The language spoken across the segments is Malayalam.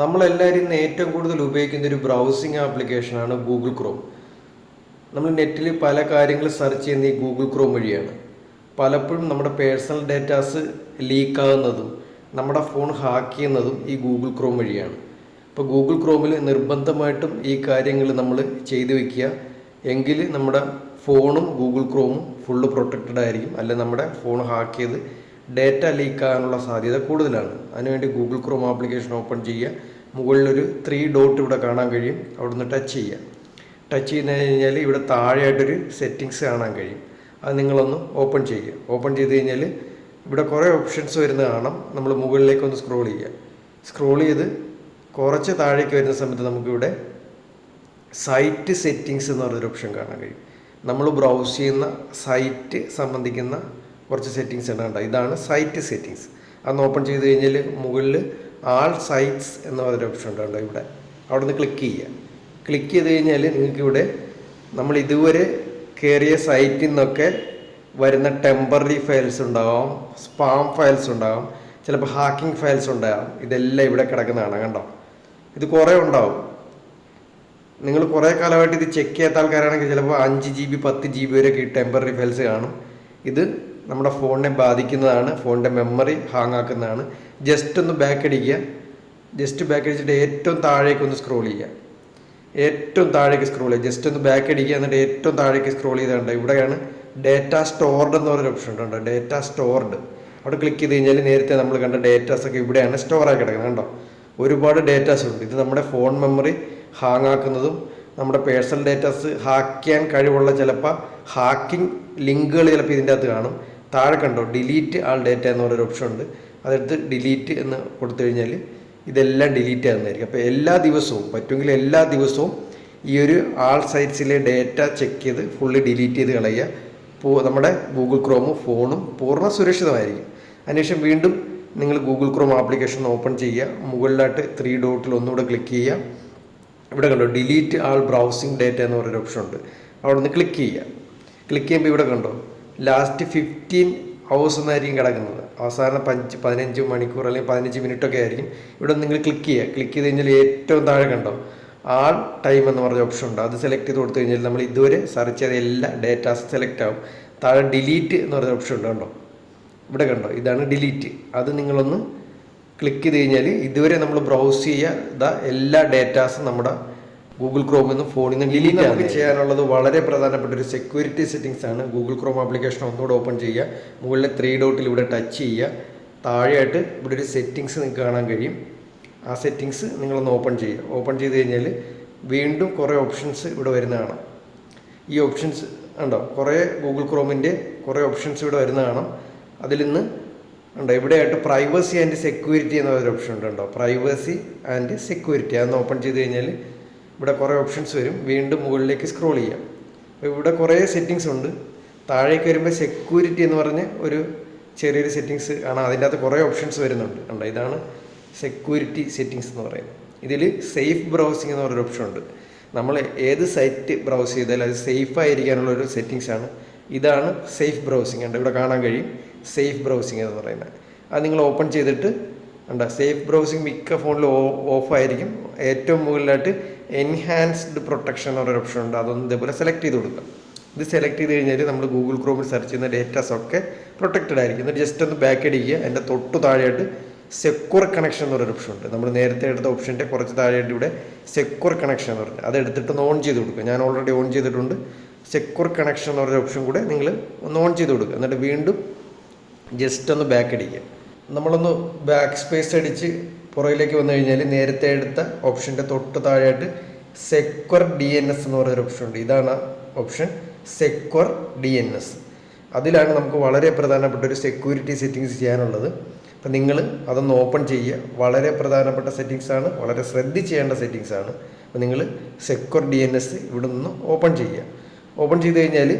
നമ്മളെല്ലാവരും ഇന്ന് ഏറ്റവും കൂടുതൽ ഉപയോഗിക്കുന്ന ഒരു ബ്രൗസിംഗ് ആപ്ലിക്കേഷനാണ് ഗൂഗിൾ ക്രോം നമ്മൾ നെറ്റിൽ പല കാര്യങ്ങൾ സെർച്ച് ചെയ്യുന്ന ഈ ഗൂഗിൾ ക്രോം വഴിയാണ്. പലപ്പോഴും നമ്മുടെ പേഴ്സണൽ ഡേറ്റാസ് ലീക്കാകുന്നതും നമ്മുടെ ഫോൺ ഹാക്ക് ചെയ്യുന്നതും ഈ ഗൂഗിൾ ക്രോം വഴിയാണ്. ഇപ്പോൾ ഗൂഗിൾ ക്രോമിൽ നിർബന്ധമായിട്ടും ഈ കാര്യങ്ങൾ നമ്മൾ ചെയ്തു വെക്കുക. എങ്കിൽ നമ്മുടെ ഫോണും ഗൂഗിൾ ക്രോമും ഫുള്ള് പ്രൊട്ടക്റ്റഡ് ആയിരിക്കും. അല്ലെ നമ്മുടെ ഫോൺ ഹാക്ക് ചെയ്ത് ഡേറ്റ ലീക്ക് ആകാനുള്ള സാധ്യത കൂടുതലാണ്. അതിനുവേണ്ടി ഗൂഗിൾ ക്രോം ആപ്ലിക്കേഷൻ ഓപ്പൺ ചെയ്യുക. മുകളിലൊരു ത്രീ ഡോട്ട് ഇവിടെ കാണാൻ കഴിയും. അവിടെ നിന്ന് ടച്ച് ചെയ്യുക. ടച്ച് ചെയ്യുന്ന കഴിഞ്ഞാൽ ഇവിടെ താഴെയായിട്ടൊരു സെറ്റിങ്സ് കാണാൻ കഴിയും. അത് നിങ്ങളൊന്ന് ഓപ്പൺ ചെയ്യുക. ഓപ്പൺ ചെയ്ത് കഴിഞ്ഞാൽ ഇവിടെ കുറേ ഓപ്ഷൻസ് വരുന്നത് കാണാം. നമ്മൾ മുകളിലേക്ക് ഒന്ന് സ്ക്രോൾ ചെയ്യുക. സ്ക്രോൾ ചെയ്ത് കുറച്ച് താഴേക്ക് വരുന്ന സമയത്ത് നമുക്കിവിടെ സൈറ്റ് സെറ്റിങ്സ് എന്ന് പറഞ്ഞൊരു ഓപ്ഷൻ കാണാൻ കഴിയും. നമ്മൾ ബ്രൗസ് ചെയ്യുന്ന സൈറ്റ് സംബന്ധിക്കുന്ന കുറച്ച് സെറ്റിങ്സ് ഉണ്ട് ഇതാണ് സൈറ്റ് സെറ്റിങ്സ് അന്ന് ഓപ്പൺ ചെയ്ത് കഴിഞ്ഞാൽ മുകളിൽ ആൾ സൈറ്റ്സ് എന്ന് പറഞ്ഞൊരു ഓപ്ഷൻ ഉണ്ട് ഇവിടെ. അവിടെ നിന്ന് ക്ലിക്ക് ചെയ്യുക. ക്ലിക്ക് ചെയ്ത് കഴിഞ്ഞാൽ നിങ്ങൾക്കിവിടെ നമ്മൾ ഇതുവരെ കയറിയ സൈറ്റിൽ നിന്നൊക്കെ വരുന്ന ടെമ്പററി ഫയൽസ് ഉണ്ടാവും സ്പാം ഫയൽസ് ഉണ്ടാവും ചിലപ്പോൾ ഹാക്കിംഗ് ഫയൽസ് ഉണ്ടാവും. ഇതെല്ലാം ഇവിടെ കിടക്കുന്നതാണ് കണ്ടോ? ഇത് കുറേ ഉണ്ടാവും. നിങ്ങൾ കുറേ കാലമായിട്ട് ഇത് ചെക്ക് ചെയ്യാത്ത ആൾക്കാരാണെങ്കിൽ ചിലപ്പോൾ അഞ്ച് ജി ബി പത്ത് ജി ബി വരെയൊക്കെ ഈ ടെമ്പററി ഫയൽസ് കാണും. ഇത് നമ്മുടെ ഫോണിനെ ബാധിക്കുന്നതാണ് ഫോണിന്റെ മെമ്മറി ഹാങ് ആക്കുന്നതാണ്. ജസ്റ്റ് ഒന്ന് ബാക്ക് അടിക്കുക ജസ്റ്റ് ബാക്ക് അടിച്ചിട്ട് ഏറ്റവും താഴേക്ക് ഒന്ന് സ്ക്രോൾ ചെയ്യുക. ഏറ്റവും താഴേക്ക് സ്ക്രോൾ ചെയ്യുക. ജസ്റ്റ് ഒന്ന് ബാക്ക് അടിക്കുക എന്നിട്ട് ഏറ്റവും താഴേക്ക് സ്ക്രോൾ ചെയ്തുകൊണ്ട് ഇവിടെയാണ് ഡേറ്റ സ്റ്റോർഡ് എന്ന് പറയുന്ന ഓപ്ഷൻ ഉണ്ട് ഡേറ്റ സ്റ്റോർഡ് അവിടെ ക്ലിക്ക് ചെയ്ത് കഴിഞ്ഞാൽ നേരത്തെ നമ്മൾ കണ്ട ഡേറ്റാസ് ഒക്കെ ഇവിടെയാണ് സ്റ്റോറായി കിടക്കുന്നത് കണ്ടോ? ഒരുപാട് ഡേറ്റാസ് ഉണ്ട്. ഇത് നമ്മുടെ ഫോൺ മെമ്മറി ഹാങ് ആക്കുന്നതും നമ്മുടെ പേഴ്സണൽ ഡേറ്റാസ് ഹാക്ക് ചെയ്യാൻ കഴിവുള്ള ചിലപ്പോൾ ഹാക്കിംഗ് ലിങ്കുകൾ ചിലപ്പോൾ ഇതിന്റെ അകത്ത് കാണും. താഴെ കണ്ടോ ഡിലീറ്റ് ആൾ ഡേറ്റ എന്ന് പറയുന്ന ഓപ്ഷൻ ഉണ്ട്. അതെടുത്ത് ഡിലീറ്റ് എന്ന് കൊടുത്തു കഴിഞ്ഞാൽ ഇതെല്ലാം ഡിലീറ്റ് ആകുന്നതായിരിക്കും. അപ്പോൾ എല്ലാ ദിവസവും പറ്റുമെങ്കിൽ എല്ലാ ദിവസവും ഈ ഒരു ആൾ സൈറ്റ്സിലെ ഡേറ്റ ചെക്ക് ചെയ്ത് ഫുള്ള് ഡിലീറ്റ് ചെയ്ത് കളയുക. പോ നമ്മുടെ ഗൂഗിൾ ക്രോമും ഫോണും പൂർണ സുരക്ഷിതമായിരിക്കും. അതിനുശേഷം വീണ്ടും നിങ്ങൾ ഗൂഗിൾ ക്രോം ആപ്ലിക്കേഷൻ ഓപ്പൺ ചെയ്യുക. മുകളിലായിട്ട് ത്രീ ഡോട്ടിൽ ഒന്നുകൂടെ ക്ലിക്ക് ചെയ്യുക. ഇവിടെ കണ്ടോ ഡിലീറ്റ് ആൾ ബ്രൗസിംഗ് ഡേറ്റ എന്ന് പറയുന്ന ഓപ്ഷൻ ഉണ്ട്. അവിടെ നിന്ന് ക്ലിക്ക് ചെയ്യുക. ക്ലിക്ക് ചെയ്യുമ്പോൾ ഇവിടെ കണ്ടോ ലാസ്റ്റ് ഫിഫ്റ്റീൻ ഹവേഴ്സ് എന്നായിരിക്കും കിടക്കുന്നത്. അവസാന പഞ്ച് പതിനഞ്ച് മണിക്കൂർ അല്ലെങ്കിൽ പതിനഞ്ച് മിനിറ്റ് ഒക്കെ ആയിരിക്കും. ഇവിടെ നിങ്ങൾ ക്ലിക്ക് ചെയ്യുക. ക്ലിക്ക് ചെയ്ത് കഴിഞ്ഞാൽ ഏറ്റവും താഴെ കണ്ടോ? ആൾ ടൈം എന്ന് പറഞ്ഞ ഓപ്ഷൻ ഉണ്ട്. അത് സെലക്ട് ചെയ്ത് കൊടുത്തു കഴിഞ്ഞാൽ നമ്മൾ ഇതുവരെ സെർച്ച് ചെയ്ത എല്ലാ ഡേറ്റാസ് സെലക്ട് ആവും. താഴെ ഡിലീറ്റ് എന്ന് പറഞ്ഞ ഓപ്ഷൻ ഉണ്ട് കണ്ടോ? ഇവിടെ കണ്ടോ? ഇതാണ് ഡിലീറ്റ് അത് നിങ്ങളൊന്ന് ക്ലിക്ക് ചെയ്ത് കഴിഞ്ഞാൽ ഇതുവരെ നമ്മൾ ബ്രൗസ് ചെയ്ത എല്ലാ ഡേറ്റാസും നമ്മുടെ ഗൂഗിൾ ക്രോം എന്നും ഫോണിൽ നിന്ന് ഡിലീറ്റ് നമുക്ക് ചെയ്യാനുള്ളത് വളരെ പ്രധാനപ്പെട്ട ഒരു സെക്യൂരിറ്റി സെറ്റിംഗ്സ് ആണ്. ഗൂഗിൾ ക്രോം ആപ്ലിക്കേഷൻ ഒന്നുകൂടെ ഓപ്പൺ ചെയ്യുക. മുകളിലെ ത്രീ ഡോട്ടിൽ ഇവിടെ ടച്ച് ചെയ്യുക. താഴെയായിട്ട് ഇവിടെ ഒരു സെറ്റിങ്സ് നിങ്ങൾക്ക് കാണാൻ കഴിയും. ആ സെറ്റിങ്സ് നിങ്ങളൊന്ന് ഓപ്പൺ ചെയ്യുക. ഓപ്പൺ ചെയ്ത് കഴിഞ്ഞാൽ വീണ്ടും കുറേ ഓപ്ഷൻസ് ഇവിടെ വരുന്ന കാണാം ഈ ഓപ്ഷൻസ് ഉണ്ടോ? കുറേ ഗൂഗിൾ ക്രോമിന്റെ കുറേ ഓപ്ഷൻസ് ഇവിടെ വരുന്ന കാണാം. അതിൽ നിന്ന് ഉണ്ടോ? ഇവിടെയായിട്ട് പ്രൈവസി ആൻഡ് സെക്യൂരിറ്റി എന്ന ഒരു ഓപ്ഷൻ ഉണ്ട് കേട്ടോ. പ്രൈവസി ആൻഡ് സെക്യൂരിറ്റി അതൊന്ന് ഓപ്പൺ ചെയ്ത് കഴിഞ്ഞാൽ ഇവിടെ കുറേ ഓപ്ഷൻസ് വരും. വീണ്ടും മുകളിലേക്ക് സ്ക്രോൾ ചെയ്യാം. ഇവിടെ കുറേ സെറ്റിങ്സ് ഉണ്ട്. താഴേക്ക് വരുമ്പോൾ സെക്യൂരിറ്റി എന്ന് പറഞ്ഞ് ഒരു ചെറിയൊരു സെറ്റിങ്സ് ആണ്. അതിന്റെ അകത്ത് കുറേ ഓപ്ഷൻസ് വരുന്നുണ്ട്. കണ്ടോ? ഇതാണ് സെക്യൂരിറ്റി സെറ്റിങ്സ് എന്ന് പറയുന്നത്. ഇതിൽ സേഫ് ബ്രൗസിംഗ് എന്ന് പറഞ്ഞൊരു ഓപ്ഷൻ ഉണ്ട്. നമ്മൾ ഏത് സൈറ്റ് ബ്രൗസ് ചെയ്താലും അത് സേഫ് ആയിരിക്കാനുള്ള ഒരു സെറ്റിങ്സ് ആണ്. ഇതാണ് സേഫ് ബ്രൗസിംഗ് ഉണ്ട് ഇവിടെ കാണാൻ കഴിയും. സേഫ് ബ്രൗസിംഗ് എന്ന് പറയുന്നത്. അത് നിങ്ങൾ ഓപ്പൺ ചെയ്തിട്ട് ഉണ്ട് സേഫ് ബ്രൗസിങ് മിക്ക ഫോണിലും ഓഫ് ആയിരിക്കും. ഏറ്റവും മുകളിലായിട്ട് എൻഹാൻസ്ഡ് പ്രൊട്ടക്ഷൻ എന്ന് പറയുന്ന ഓപ്ഷൻ ഉണ്ട്. അതൊന്ന് ഇതേപോലെ സെലക്ട് ചെയ്ത് കൊടുക്കുക ഇത് സെലക്ട് ചെയ്ത് കഴിഞ്ഞാൽ നമ്മൾ ഗൂഗിൾ ക്രോമിൽ സെർച്ച് ചെയ്യുന്ന ഡേറ്റാസ് ഒക്കെ പ്രൊട്ടക്റ്റഡ് ആയിരിക്കും. എന്നിട്ട് ജസ്റ്റ് ഒന്ന് ബാക്ക് അടിക്കുക. അതിന്റെ തൊട്ട് താഴെയായിട്ട് സെക്യൂർ കണക്ഷൻ എന്ന് പറയുന്ന ഓപ്ഷൻ ഉണ്ട്. നമ്മൾ നേരത്തെ എടുത്ത ഓപ്ഷന്റെ കുറച്ച് താഴെയായിട്ട് ഇവിടെ സെക്യൂർ കണക്ഷൻ എന്ന് പറഞ്ഞത് അത് എടുത്തിട്ട് ഓൺ ചെയ്ത് കൊടുക്കുക. ഞാൻ ഓൾറെഡി ഓൺ ചെയ്തിട്ടുണ്ട്. സെക്യൂർ കണക്ഷൻ എന്ന് പറയുന്ന ഓപ്ഷൻ കൂടെ നിങ്ങൾ ഒന്ന് ഓൺ ചെയ്ത് കൊടുക്കുക. എന്നിട്ട് വീണ്ടും ജസ്റ്റ് ഒന്ന് ബാക്ക് അടിക്കുക. നമ്മളൊന്ന് ബാക്ക് സ്പേസ് അടിച്ച് പുറകിലേക്ക് വന്നു കഴിഞ്ഞാൽ നേരത്തെ എടുത്ത ഓപ്ഷന്റെ തൊട്ട് താഴെയായിട്ട് സെക്വർ ഡി എൻ എസ് എന്ന് പറയുന്ന ഓപ്ഷൻ ഉണ്ട്. ഇതാണ് option secure D N S അതിലാണ് നമുക്ക് വളരെ പ്രധാനപ്പെട്ട ഒരു സെക്യൂരിറ്റി സെറ്റിങ്സ് ചെയ്യാനുള്ളത്. അപ്പം നിങ്ങൾ അതൊന്ന് ഓപ്പൺ ചെയ്യുക. വളരെ പ്രധാനപ്പെട്ട സെറ്റിങ്സ് ആണ്. വളരെ ശ്രദ്ധിച്ച് ചെയ്യേണ്ട സെറ്റിങ്സ് ആണ്. അപ്പോൾ നിങ്ങൾ സെക്വർ ഡി എൻ എസ് ഇവിടെ നിന്ന് ഓപ്പൺ ചെയ്യുക. ഓപ്പൺ ചെയ്ത് കഴിഞ്ഞാൽ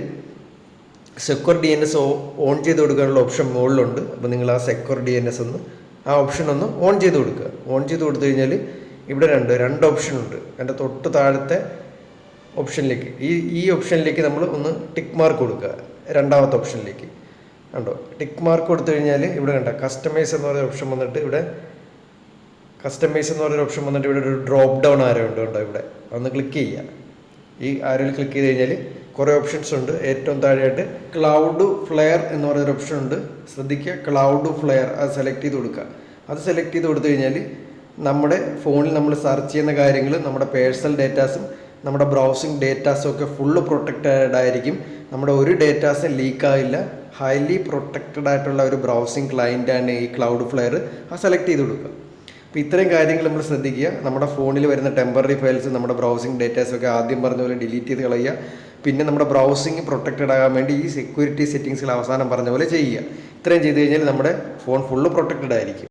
secure D N S on ചെയ്ത് കൊടുക്കാനുള്ള ഓപ്ഷൻ മുകളിലുണ്ട്. അപ്പോൾ നിങ്ങൾ ആ സെക്യൂർ ഡി എൻ എസ് ഒന്ന് ആ ഓപ്ഷൻ ഒന്ന് ഓൺ ചെയ്ത് കൊടുക്കുക. ഓൺ ചെയ്ത് കൊടുത്തു കഴിഞ്ഞാൽ ഇവിടെ രണ്ട് രണ്ട് ഓപ്ഷൻ ഉണ്ട്. എന്റെ തൊട്ട് താഴത്തെ ഓപ്ഷനിലേക്ക് ഈ ഈ ഓപ്ഷനിലേക്ക് നമ്മൾ ഒന്ന് ടിക്ക് മാർക്ക് കൊടുക്കുക. രണ്ടാമത്തെ ഓപ്ഷനിലേക്ക് കണ്ടോ? ടിക്ക് മാർക്ക് കൊടുത്തു കഴിഞ്ഞാൽ ഇവിടെ കണ്ട കസ്റ്റമൈസ് എന്ന് പറയുന്ന ഓപ്ഷൻ വന്നിട്ട് ഇവിടെ കസ്റ്റമൈസ് എന്ന് പറയുന്ന ഓപ്ഷൻ വന്നിട്ട് ഇവിടെ ഒരു ഡ്രോപ്പ് ഡൗൺ ആരോ ഉണ്ട് ഉണ്ടോ ഇവിടെ. അതൊന്ന് ക്ലിക്ക് ചെയ്യുക. ഈ ആരോയിൽ ക്ലിക്ക് ചെയ്ത് കഴിഞ്ഞാൽ കുറേ ഓപ്ഷൻസ് ഉണ്ട്. ഏറ്റവും താഴെയായിട്ട് ക്ലൗഡ് ഫ്ലെയർ എന്ന് പറയുന്ന ഓപ്ഷൻ ഉണ്ട്. ശ്രദ്ധിക്കുക. ക്ലൗഡ് ഫ്ലെയർ അത് സെലക്ട് ചെയ്ത് കൊടുക്കുക. അത് സെലക്ട് ചെയ്ത് കൊടുത്തു കഴിഞ്ഞാൽ നമ്മുടെ ഫോണിൽ നമ്മൾ സെർച്ച് ചെയ്യുന്ന കാര്യങ്ങൾ നമ്മുടെ പേഴ്സണൽ ഡേറ്റാസും നമ്മുടെ ബ്രൗസിങ് ഡേറ്റാസും ഒക്കെ ഫുള്ള് പ്രൊട്ടക്റ്റഡ് ആയിരിക്കും. നമ്മുടെ ഒരു ഡേറ്റാസും ലീക്ക് ആവില്ല. ഹൈലി പ്രൊട്ടക്റ്റഡ് ആയിട്ടുള്ള ഒരു ബ്രൗസിങ് ക്ലയന്റാണ് ഈ ക്ലൗഡ് ഫ്ലെയർ അത് സെലക്ട് ചെയ്ത് കൊടുക്കുക. അപ്പോൾ ഇത്രയും കാര്യങ്ങൾ നമ്മൾ ശ്രദ്ധിക്കുക. നമ്മുടെ ഫോണിൽ വരുന്ന ടെമ്പററി ഫയൽസ് നമ്മുടെ ബ്രൗസിംഗ് ഡേറ്റാസൊക്കെ ആദ്യം പറഞ്ഞ പോലെ ഡിലീറ്റ് ചെയ്ത് കളയുക. പിന്നെ നമ്മുടെ ബ്രൗസിംഗ് പ്രൊട്ടക്റ്റഡ് ആകാൻ വേണ്ടി ഈ സെക്യൂരിറ്റി സെറ്റിങ്സുകൾ അവസാനം പറഞ്ഞ പോലെ ചെയ്യുക. ഇത്രയും ചെയ്തു കഴിഞ്ഞാൽ നമ്മുടെ ഫോൺ ഫുള്ള് പ്രൊട്ടക്റ്റഡ് ആയിരിക്കും.